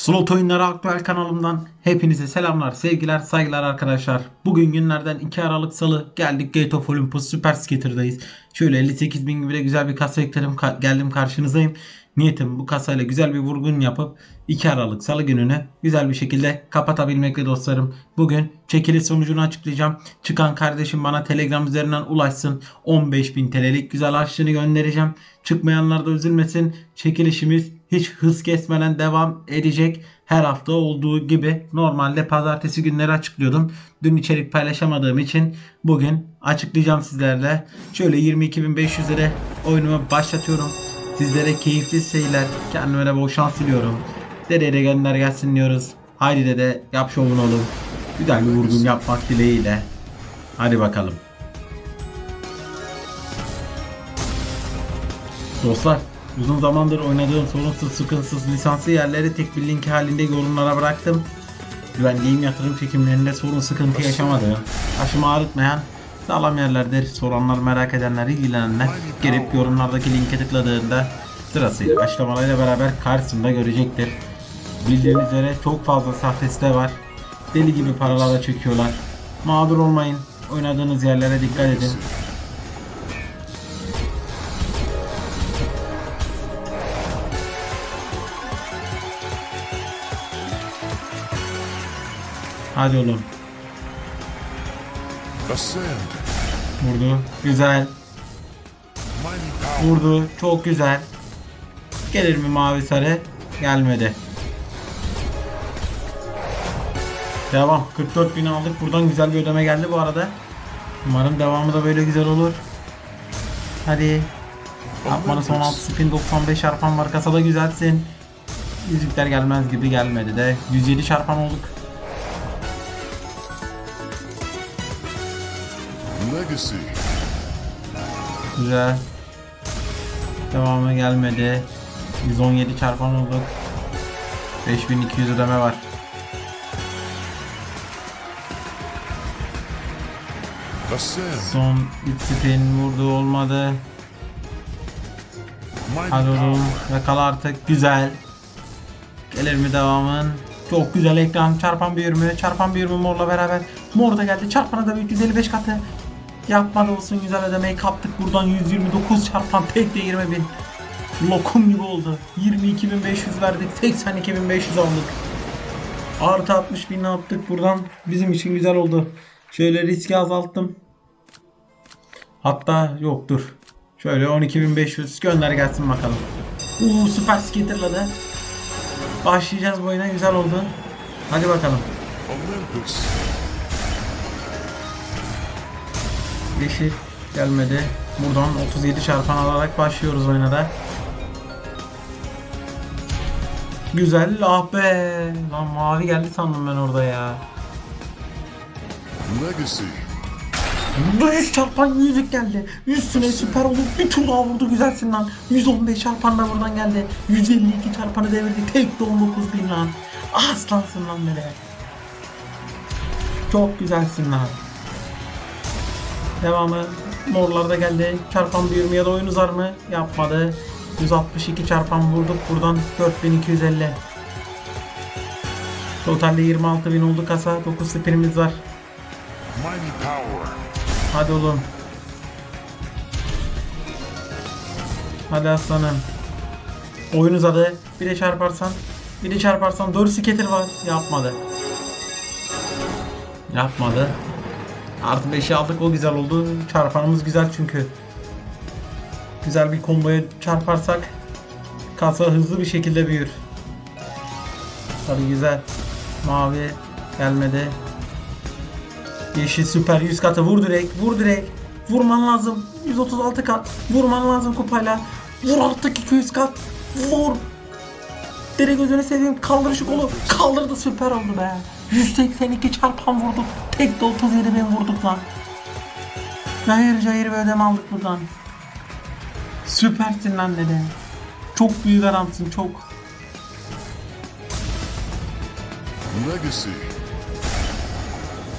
Slot Oyunları Aktüel kanalımdan hepinize selamlar, sevgiler, saygılar arkadaşlar. Bugün günlerden 2 Aralık Salı geldik Gate of Olympus Super Skater'dayız. Şöyle 58 bin gibi de güzel bir kasa ekledim, ka- geldim karşınızdayım. Niyetim bu kasayla güzel bir vurgun yapıp 2 Aralık Salı gününü güzel bir şekilde kapatabilmekle dostlarım. Bugün çekiliş sonucunu açıklayacağım. Çıkan kardeşim bana Telegram üzerinden ulaşsın. 15.000 TL'lik güzel harçlığını göndereceğim. Çıkmayanlar da üzülmesin. Çekilişimiz hiç hız kesmeden devam edecek. Her hafta olduğu gibi normalde pazartesi günleri açıklıyordum. Dün içerik paylaşamadığım için bugün açıklayacağım sizlerle. Şöyle 22.500 lira oyunumu başlatıyorum. Sizlere keyifli seyirler, kendime de bol şans diliyorum. Dedeye de gönder gelsin diyoruz. Haydi dede yap şovunu oğlum. Güzel bir vurgun yapmak dileğiyle. Hadi bakalım. Dostlar uzun zamandır oynadığım sorunsuz sıkıntısız lisanslı yerleri tek bir link halinde yorumlara bıraktım. Güvenliğim yatırım çekimlerinde sorun sıkıntı yaşamadı. Başımı ağrıtmayan sağlam yerlerdir. Soranlar merak edenler ilgilenenler gelip yorumlardaki linke tıkladığında sırasıyla açıklamalarıyla beraber karşısında görecektir. Bildiğiniz üzere çok fazla sahte site var. Deli gibi paralara çekiyorlar. Mağdur olmayın. Oynadığınız yerlere dikkat edin. Hadi oğlum. Vurdu. Güzel. Vurdu. Çok güzel. Gelir mi mavi sarı? Gelmedi. Devam. 44 bin aldık. Buradan güzel bir ödeme geldi bu arada. Umarım devamı da böyle güzel olur. Hadi. Yapmanı son 6 spin 95 çarpan var. Kasada güzelsin. Yüzükler gelmez gibi gelmedi de. 107 çarpan olduk. Güzel. Devamı gelmedi. 117 çarpan olduk. 5200 ödeme var. Son 3 spin vurdu olmadı. Hadi oğlum yakala artık. Güzel. Gelir mi devamın? Çok güzel ekran. Çarpan büyür mü? Çarpan büyür mü morla beraber? Mor da geldi. Çarpana da 355 katı. Yapmadı olsun güzel ödemeyi kaptık. Buradan 129 çarpan tek de 20 bin. Lokum gibi oldu. 22.500 verdik. 82.500 aldık. Artı 60 bin yaptık buradan. Bizim için güzel oldu. Şöyle riski azalttım. Hatta yok dur. Şöyle 12.500 gönder gelsin bakalım. Uuu süper skaterladı. Başlayacağız bu oyuna güzel oldu. Hadi bakalım. Olympus. Yeşil gelmedi. Buradan 37 çarpan alarak başlıyoruz oyuna da. Güzel ah be. Lan mavi geldi sandım ben orada ya. Legacy. 100 çarpan yüzük geldi. Üstüne süper olup bir tur daha vurdu güzelsin lan. 115 çarpan da buradan geldi. 152 çarpanı devirdi. Tek de 19 bin lan. Aslansın lan böyle. Çok güzelsin lan. Devamı morlarda geldi. Çarpan büyür mü ya da oyun uzar mı? Yapmadı. 162 çarpan vurduk. Buradan 4250. Totalde 26 bin oldu kasa. 9 spinimiz var. Hadi oğlum. Hadi aslanım. Oyun uzadı. Bir de çarparsan. Bir de çarparsan. Doğru skater var. Yapmadı. Yapmadı. Artı 5'i aldık. O güzel oldu. Çarpanımız güzel çünkü. Güzel bir komboya çarparsak kasa hızlı bir şekilde büyür. Tabii güzel. Mavi gelmedi. Yeşil süper 100 katı vur direkt vur direkt. Vurman lazım. 136 kat. Vurman lazım kupayla. Vur artık 200 kat. Vur. Direkt gözünü seveyim. Kaldır şu kolu. Kaldırdı süper oldu be. 182 çarpan vurduk. Tek de 37 bin vurduk lan. Cayır cayır bir ödeme aldık buradan. Süpersin lan dede. Çok büyük adamsın çok. Legacy.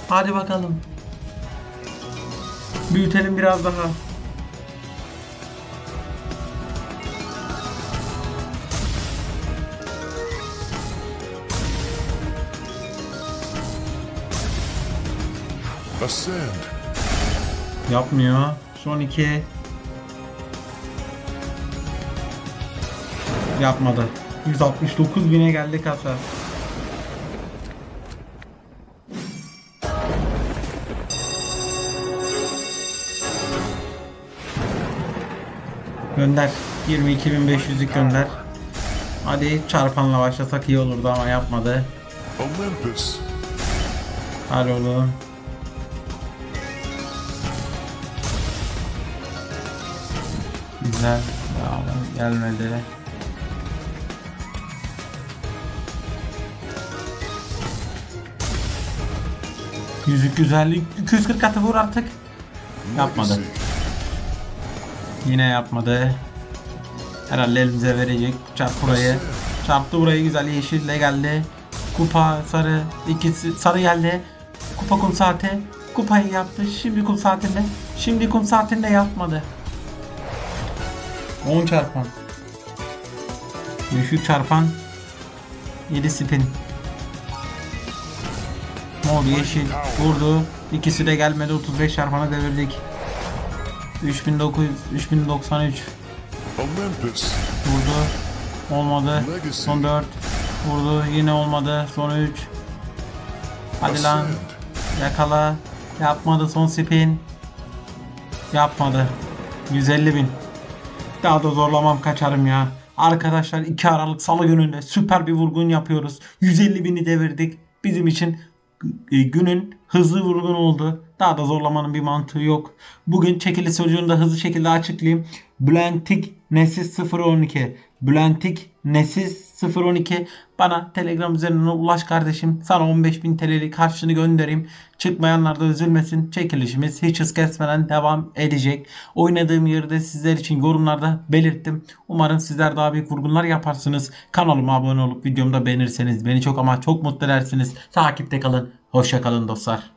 Hadi bakalım. Büyütelim biraz daha. Ascend. Yapmıyor. Son iki. Yapmadı. 169 bine geldi kasa. Gönder. 22.500'lük gönder. Hadi çarpanla başlasak iyi olurdu ama yapmadı. Olympus. Hadi oğlum. Güzel. Devam. Gelmedi. Yüzük güzellik. 240 katı vur artık. Yapmadı. Yine yapmadı. Herhalde elimize verecek. Çarp burayı. Çarptı burayı güzel yeşille geldi. Kupa sarı. ikisi sarı geldi. Kupa kum saati. Kupayı yaptı. Şimdi kum saatinde. Şimdi kum saatinde yapmadı. 10 çarpan. Düşük çarpan. 7 spin. Mor yeşil vurdu. İkisi de gelmedi. 35 çarpana devirdik. 3900 3093 Olympus. vurdu. Olmadı. Son 4 vurdu. Yine olmadı. Son 3 Hadi lan. Yakala. Yapmadı. Son spin. Yapmadı. 150 bin. Daha da zorlamam kaçarım ya. Arkadaşlar 2 Aralık Salı gününde süper bir vurgun yapıyoruz. 150 bini devirdik. Bizim için e, günün hızlı vurgun oldu. Daha da zorlamanın bir mantığı yok. Bugün çekili sonucunu da hızlı şekilde açıklayayım. Blentik Nesis 012. Blentik Nesis 012 bana Telegram üzerinden ulaş kardeşim. Sana 15.000 TL'lik harçlığını göndereyim. Çıkmayanlar da üzülmesin. Çekilişimiz hiç hız kesmeden devam edecek. Oynadığım yerde sizler için yorumlarda belirttim. Umarım sizler daha büyük vurgunlar yaparsınız. Kanalıma abone olup videomu da beğenirseniz beni çok ama çok mutlu edersiniz. Takipte kalın. Hoşça kalın dostlar.